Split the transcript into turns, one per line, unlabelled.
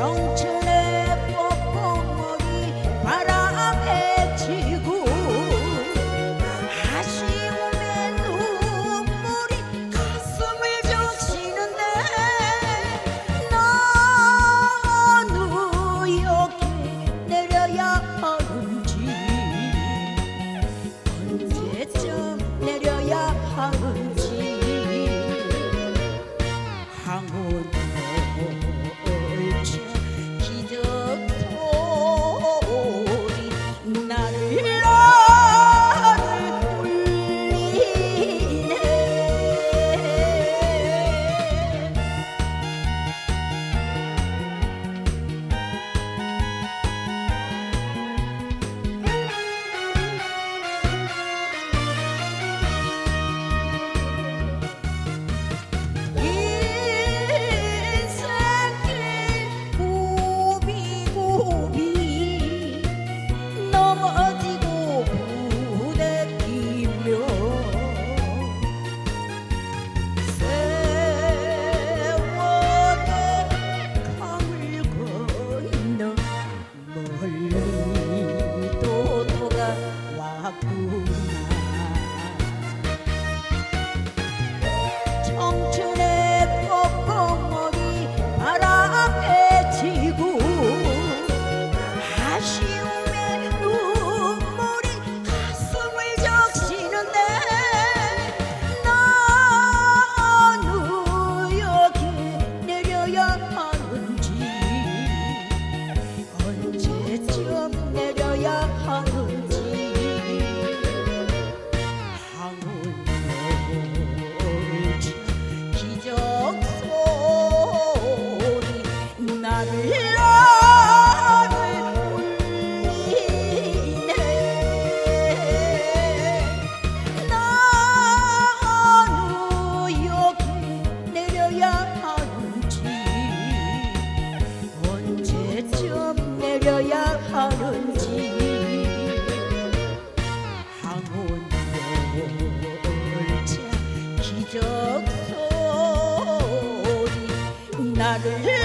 정춘의 뽀뽀머리 바람에 지고 아쉬움에 눈물이 가슴을 적시는데 너 누역에 내려야 하는지 언제쯤 내려야 하는지 항구도 I can